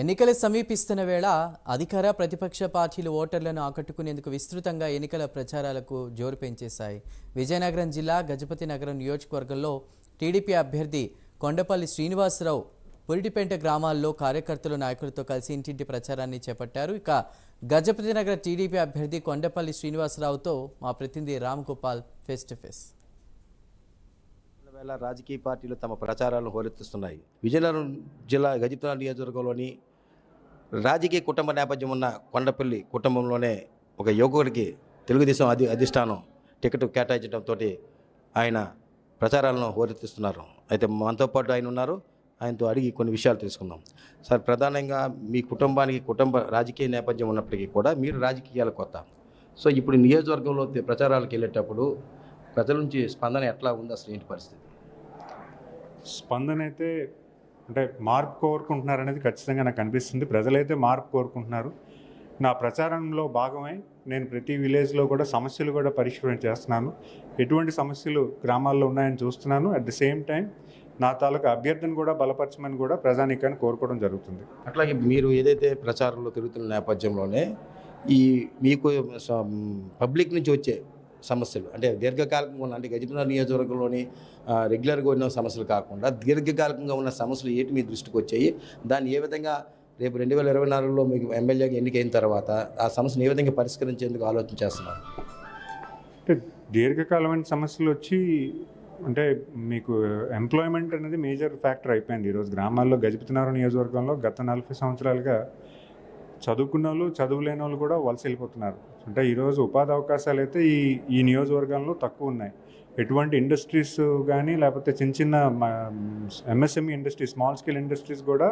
ఎన్నికలు సమీపిస్తున్న వేళ అధికార ప్రతిపక్ష పార్టీలు ఓటర్లను ఆకట్టుకునేందుకు విస్తృతంగా ఎన్నికల ప్రచారాలకు జోరు పెంచేశాయి. విజయనగరం జిల్లా గజపతి నగరం నియోజకవర్గంలో టీడీపీ అభ్యర్థి కొండపల్లి శ్రీనివాసరావు పురిటిపేంట గ్రామాల్లో కార్యకర్తలు నాయకులతో కలిసి ఇంటింటి ప్రచారాన్ని చేపట్టారు. ఇక గజపతి నగర టీడీపీ అభ్యర్థి కొండపల్లి శ్రీనివాసరావుతో మా ప్రతినిధి Ram Gopal face to face. వేళ రాజకీయ పార్టీలు తమ ప్రచారాలను హోరెత్తిస్తున్నాయి. విజయనగరం జిల్లా గజితాల నియోజకవర్గంలోని రాజకీయ కుటుంబ నేపథ్యం ఉన్న కొండపల్లి కుటుంబంలోనే ఒక యువకుడికి తెలుగుదేశం అధి అధిష్టానం టికెట్ కేటాయించడంతో ఆయన ప్రచారాలను హోరెత్తిస్తున్నారు. అయితే మనతో పాటు ఆయన ఉన్నారు. ఆయనతో అడిగి కొన్ని విషయాలు తెలుసుకుందాం. సార్ ప్రధానంగా మీ కుటుంబానికి కుటుంబ రాజకీయ నేపథ్యం ఉన్నప్పటికీ కూడా మీరు రాజకీయాల కొత్త. సో ఇప్పుడు నియోజకవర్గంలో ప్రచారాలకు వెళ్ళేటప్పుడు ప్రజల నుంచి స్పందన ఎట్లా ఉంది అసలు ఏంటి పరిస్థితి? స్పందన అయితే అంటే మార్పు కోరుకుంటున్నారు అనేది ఖచ్చితంగా నాకు అనిపిస్తుంది. ప్రజలైతే మార్పు కోరుకుంటున్నారు. నా ప్రచారంలో భాగమై నేను ప్రతి విలేజ్లో కూడా సమస్యలు కూడా పరిష్కారం చేస్తున్నాను. ఎటువంటి సమస్యలు గ్రామాల్లో ఉన్నాయని చూస్తున్నాను. అట్ ద సేమ్ టైం నా తాలూకా అభ్యర్థిని కూడా బలపరచమని కూడా ప్రజానీకాన్ని కోరుకోవడం జరుగుతుంది. అట్లాగే మీరు ఏదైతే ప్రచారంలో తిరుగుతున్న నేపథ్యంలోనే ఈ మీకు పబ్లిక్ నుంచి వచ్చే సమస్యలు. అంటే దీర్ఘకాలికంగా ఉన్న అంటే గజపతినగర్ నియోజకవర్గంలోని రెగ్యులర్గా ఉన్న సమస్యలు కాకుండా దీర్ఘకాలికంగా ఉన్న సమస్యలు ఏంటి మీ దృష్టికి వచ్చాయి? దాన్ని ఏ విధంగా రేపు రెండు వేల ఇరవై నాలుగులో మీకు ఎమ్మెల్యేగా ఎన్నికైన తర్వాత ఆ సమస్యను ఏ విధంగా పరిష్కరించేందుకు ఆలోచన చేస్తున్నారు? అంటే దీర్ఘకాలమైన సమస్యలు వచ్చి అంటే మీకు ఎంప్లాయ్మెంట్ అనేది మేజర్ ఫ్యాక్టర్ అయిపోయింది. ఈరోజు గ్రామాల్లో గజపతినారు నియోజకవర్గంలో గత నలభై సంవత్సరాలుగా చదువుకున్న వాళ్ళు చదువులేని వాళ్ళు కూడా వలస వెళ్ళిపోతున్నారు అంటే ఈరోజు ఉపాధి అవకాశాలు అయితే ఈ ఈ నియోజకవర్గంలో తక్కువ ఉన్నాయి. ఎటువంటి ఇండస్ట్రీస్ కానీ లేకపోతే చిన్న చిన్న MSME industries small scale industries కూడా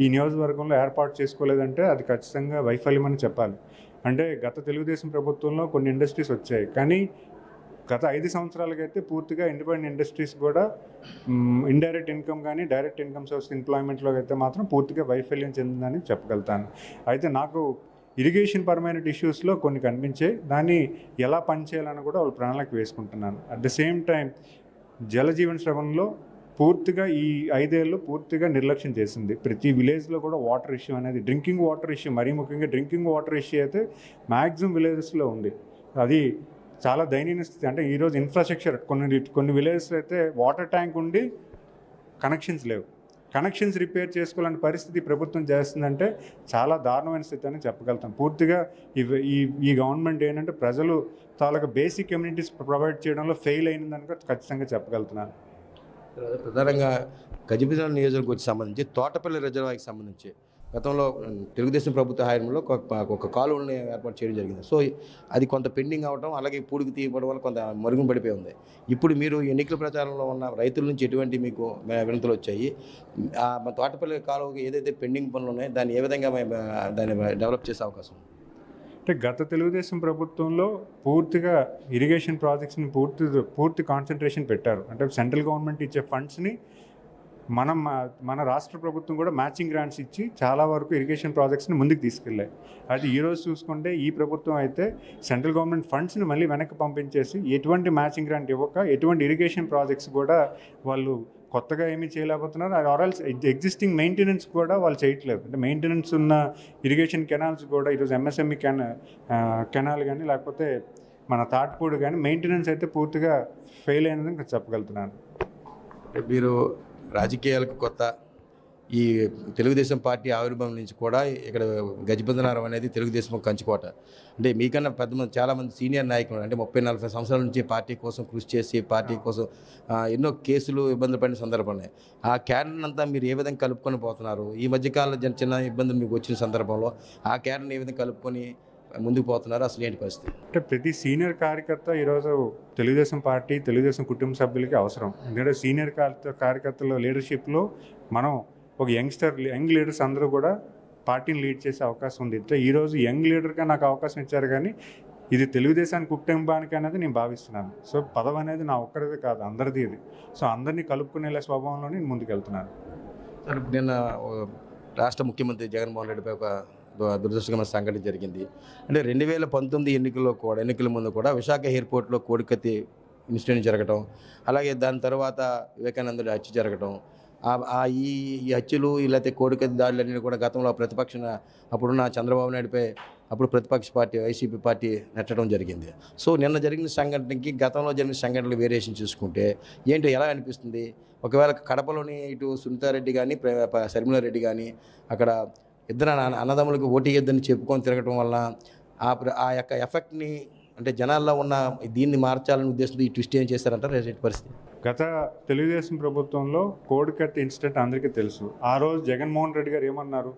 ఈ నియోజకవర్గంలో ఏర్పాటు చేసుకోలేదంటే అది ఖచ్చితంగా వైఫల్యం అని చెప్పాలి. అంటే గత తెలుగుదేశం ప్రభుత్వంలో కొన్ని ఇండస్ట్రీస్ వచ్చాయి. కానీ గత ఐదు సంవత్సరాలకైతే పూర్తిగా ఇండిపెండెంట్ ఇండస్ట్రీస్ కూడా ఇండైరెక్ట్ ఇన్కమ్ కానీ డైరెక్ట్ ఇన్కమ్ సోర్స్ ఎంప్లాయ్మెంట్లో అయితే మాత్రం పూర్తిగా వైఫల్యం చెందిందని చెప్పగలుగుతాను. అయితే నాకు ఇరిగేషన్ పరమైన ఇష్యూస్లో కొన్ని కనిపించాయి. దాన్ని ఎలా పనిచేయాలని కూడా వాళ్ళు ప్రణాళిక వేసుకుంటున్నాను at the same time Jal Jeevan శ్రవణంలో పూర్తిగా ఈ ఐదేళ్ళు పూర్తిగా నిర్లక్ష్యం చేసింది. ప్రతి విలేజ్లో కూడా వాటర్ ఇష్యూ అనేది డ్రింకింగ్ వాటర్ ఇష్యూ మరీ ముఖ్యంగా డ్రింకింగ్ వాటర్ ఇష్యూ అయితే మ్యాక్సిమం విలేజెస్లో ఉంది. అది చాలా దయనీయ స్థితి. అంటే ఈరోజు ఇన్ఫ్రాస్ట్రక్చర్ కొన్ని కొన్ని విలేజెస్లో అయితే వాటర్ ట్యాంక్ ఉండి కనెక్షన్స్ లేవు. కనెక్షన్స్ రిపేర్ చేసుకోవాలని పరిస్థితి ప్రభుత్వం చేస్తుందంటే చాలా దారుణమైన స్థితి అని చెప్పగలుగుతాం. పూర్తిగా ఈ ఈ గవర్నమెంట్ ఏంటంటే ప్రజలు తాలూకా బేసిక్ కమ్యూనిటీస్ ప్రొవైడ్ చేయడంలో ఫెయిల్ అయినదని ఖచ్చితంగా చెప్పగలుగుతున్నాను. ప్రధానంగా గజపతినగర్ నియోజకవర్గానికి సంబంధించి తోటపల్లి రిజర్వాయర్కి సంబంధించి గతంలో తెలుగుదేశం ప్రభుత్వ హయాంలో ఒక కాలువలను కాలువని ఏర్పాటు చేయడం జరిగింది. సో అది కొంత పెండింగ్ అవ్వడం అలాగే పూడికి తీయబడడం వల్ల కొంత మరుగున పడిపోయి ఉంది. ఇప్పుడు మీరు ఎన్నికల ప్రచారంలో ఉన్న రైతుల నుంచి ఎటువంటి మీకు వినతులు వచ్చాయి? ఆ మా తోటపల్లి కాలువకి ఏదైతే పెండింగ్ పనులు ఉన్నాయో దాన్ని ఏ విధంగా దాన్ని డెవలప్ చేసే అవకాశం అంటే గత తెలుగుదేశం ప్రభుత్వంలో పూర్తిగా ఇరిగేషన్ ప్రాజెక్ట్స్ని పూర్తి పూర్తి కాన్సన్ట్రేషన్ పెట్టారు. అంటే సెంట్రల్ గవర్నమెంట్ ఇచ్చే ఫండ్స్ని మనం మన రాష్ట్ర ప్రభుత్వం కూడా మ్యాచింగ్ గ్రాంట్స్ ఇచ్చి చాలా వరకు ఇరిగేషన్ ప్రాజెక్ట్స్ని ముందుకు తీసుకెళ్ళాయి అయితే ఈరోజు చూసుకుంటే ఈ ప్రభుత్వం అయితే సెంట్రల్ గవర్నమెంట్ ఫండ్స్ని మళ్ళీ వెనక్కి పంపించేసి ఎటువంటి మ్యాచింగ్ గ్రాంట్ ఇవ్వక ఎటువంటి ఇరిగేషన్ ప్రాజెక్ట్స్ కూడా వాళ్ళు కొత్తగా ఏమీ చేయలేకపోతున్నారు. అది ఆర్ఎల్స్ ఎగ్జిస్టింగ్ మెయింటెనెన్స్ కూడా వాళ్ళు చేయట్లేదు. అంటే మెయింటెనెన్స్ ఉన్న ఇరిగేషన్ కెనాల్స్ కూడా ఈరోజు ఎంఎస్ఎంఈ కెన కెనాల్ కానీ లేకపోతే మన తాటిపూడి కానీ మెయింటెనెన్స్ అయితే పూర్తిగా ఫెయిల్ అయినదని చెప్పగలుగుతున్నాను. అంటే మీరు రాజకీయాలకు కొత్త ఈ తెలుగుదేశం పార్టీ ఆవిర్భావం నుంచి కూడా ఇక్కడ గజపతినగరం అనేది తెలుగుదేశం కంచుకోట. అంటే మీకన్నా పెద్ద మంది చాలామంది సీనియర్ నాయకులు అంటే ముప్పై నలభై సంవత్సరాల నుంచి పార్టీ కోసం కృషి చేసి పార్టీ కోసం ఎన్నో కేసులు ఇబ్బందులు పడిన సందర్భాలు ఉన్నాయి. ఆ క్యాడర్ని అంతా మీరు ఏ విధంగా కలుపుకొని పోతున్నారు? ఈ మధ్యకాలంలో చిన్న చిన్న ఇబ్బందులు మీకు వచ్చిన సందర్భంలో ఆ క్యాడర్ని ఏ విధంగా కలుపుకొని ముందుకు పోతున్నారు. అసలు ఏంటి పరిస్థితి? అంటే ప్రతి సీనియర్ కార్యకర్త ఈరోజు తెలుగుదేశం పార్టీ తెలుగుదేశం కుటుంబ సభ్యులకి అవసరం. ఎందుకంటే సీనియర్ కార్య- కార్యకర్తల లీడర్షిప్లో మనం ఒక యంగ్స్టర్ యంగ్ లీడర్స్ అందరూ కూడా పార్టీని లీడ్ చేసే అవకాశం ఉంది. అంటే ఈరోజు యంగ్ లీడర్గా నాకు అవకాశం ఇచ్చారు కానీ ఇది తెలుగుదేశానికి కుటుంబానికి అనేది నేను భావిస్తున్నాను. సో పదవి అనేది నా ఒక్కరిది కాదు అందరిది ఇది. సో అందరినీ కలుపుకునేలా స్వభావంలో నేను ముందుకెళ్తున్నాను. సార్ నిన్న రాష్ట్ర ముఖ్యమంత్రి జగన్మోహన్ రెడ్డిపై ఒక దురదృష్టకరమైన సంఘటన జరిగింది. అంటే రెండు వేల పంతొమ్మిది ఎన్నికల్లో కూడా ఎన్నికల ముందు కూడా విశాఖ ఎయిర్పోర్ట్లో కోడికత్తి ఇన్సిడెంట్ జరగటం అలాగే దాని తర్వాత వివేకానందుడి హత్య జరగటం. ఆ- ఈ ఈ హత్యలు లేకపోతే కోడికత్తి దాడులన్నీ కూడా గతంలో ప్రతిపక్ష అప్పుడున్న చంద్రబాబు నాయుడుపై అప్పుడు ప్రతిపక్ష పార్టీ వైసీపీ పార్టీ నెట్టడం జరిగింది. సో నిన్న జరిగిన సంఘటనకి గతంలో జరిగిన సంఘటనలు వేరియేషన్ చూసుకుంటే ఏంటి ఎలా అనిపిస్తుంది? ఒకవేళ కడపలోని ఇటు సునీతారెడ్డి కానీ శర్మిలారెడ్డి కానీ అక్కడ ఇద్దరు అన్నదమ్ములకు ఓటీ ఇద్దరిని చెప్పుకొని తిరగటం వల్ల ఆ ప్ర- ఆ యొక్క ఎఫెక్ట్ని అంటే జనాల్లో ఉన్న దీన్ని మార్చాలనే ఉద్దేశంతో ఈ ట్విస్ట్ ఏం చేశారంటారు? పరిస్థితి? గత తెలుగుదేశం ప్రభుత్వంలో కోడికత్ ఇన్సిడెంట్ అందరికీ తెలుసు. ఆ రోజు జగన్మోహన్ రెడ్డి గారు ఏమన్నారు?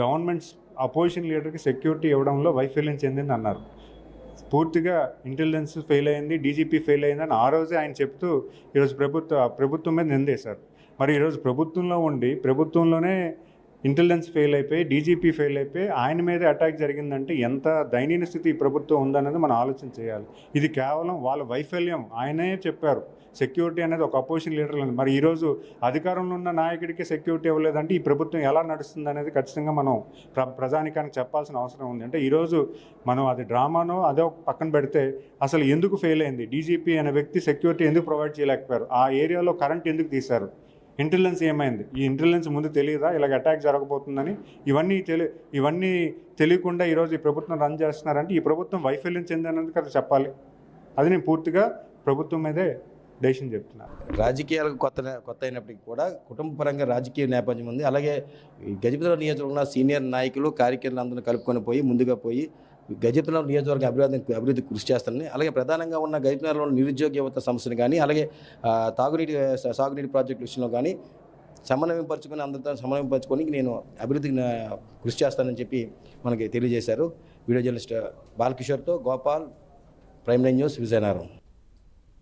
గవర్నమెంట్స్ అపోజిషన్ లీడర్కి సెక్యూరిటీ ఇవ్వడంలో వైఫల్యం చెందింది అన్నారు. పూర్తిగా ఇంటెలిజెన్స్ ఫెయిల్ అయింది డీజీపీ ఫెయిల్ అయిందని ఆ రోజే ఆయన చెప్తూ ఈరోజు ప్రభుత్వ ప్రభుత్వం మీద నిందేశారు. మరి ఈరోజు ప్రభుత్వంలో ఉండి ప్రభుత్వంలోనే ఇంటెలిజెన్స్ ఫెయిల్ అయిపోయి డీజీపీ ఫెయిల్ అయిపోయి ఆయన మీదే అటాక్ జరిగిందంటే ఎంత దయనీయ స్థితి ఈ ప్రభుత్వం ఉందనేది మనం ఆలోచన చేయాలి. ఇది కేవలం వాళ్ళ వైఫల్యం ఆయనే చెప్పారు. సెక్యూరిటీ అనేది ఒక అపోజిషన్ లీడర్ ఉంది. మరి ఈరోజు అధికారంలో ఉన్న నాయకుడికి సెక్యూరిటీ ఇవ్వలేదంటే ఈ ప్రభుత్వం ఎలా నడుస్తుంది అనేది ఖచ్చితంగా మనం ప్ర ప్రజానికానికి చెప్పాల్సిన అవసరం ఉంది. అంటే ఈరోజు మనం అది డ్రామానో అదో పక్కన పెడితే అసలు ఎందుకు ఫెయిల్ అయింది? డీజీపీ అనే వ్యక్తి సెక్యూరిటీ ఎందుకు ప్రొవైడ్ చేయలేకపోయారు? ఆ ఏరియాలో కరెంట్ ఎందుకు తీశారు? ఇంటెలిజెన్స్ ఏమైంది? ఈ ఇంటెలిజెన్స్ ముందు తెలియదా? ఇలాగ అటాక్ జరగబోతుందని? ఇవన్నీ తెలి ఇవన్నీ తెలియకుండా ఈరోజు ఈ ప్రభుత్వం రన్ చేస్తున్నారంటే ఈ ప్రభుత్వం వైఫల్యం చెందినందుకు అది చెప్పాలి. అది నేను పూర్తిగా ప్రభుత్వం మీదే డెసిషన్ చెప్తున్నాను రాజకీయాలకు కొత్త కొత్త అయినప్పటికీ కూడా కుటుంబ పరంగా రాజకీయ నేపథ్యం ఉంది. అలాగే ఈ గజపతిరావు నియోజకవర్గంలో సీనియర్ నాయకులు కార్యకర్తలు అందరూ కలుపుకొని పోయి ముందుగా పోయి గజపతిరావు నియోజకవర్గ అభివృద్ధి అభివృద్ధి కృషి చేస్తానని అలాగే ప్రధానంగా ఉన్న గజపతిరావులో నిరుద్యోగ యువత సమస్యను కానీ అలాగే తాగునీటి సాగునీటి ప్రాజెక్టు విషయంలో కానీ సమన్వయపరచుకొని అందరితో సమన్వయపరచుకొని నేను అభివృద్ధికి కృషి చేస్తానని చెప్పి మనకి తెలియజేశారు. Video journalist బాలకిషోర్తో Gopal prime line news Vizianagaram.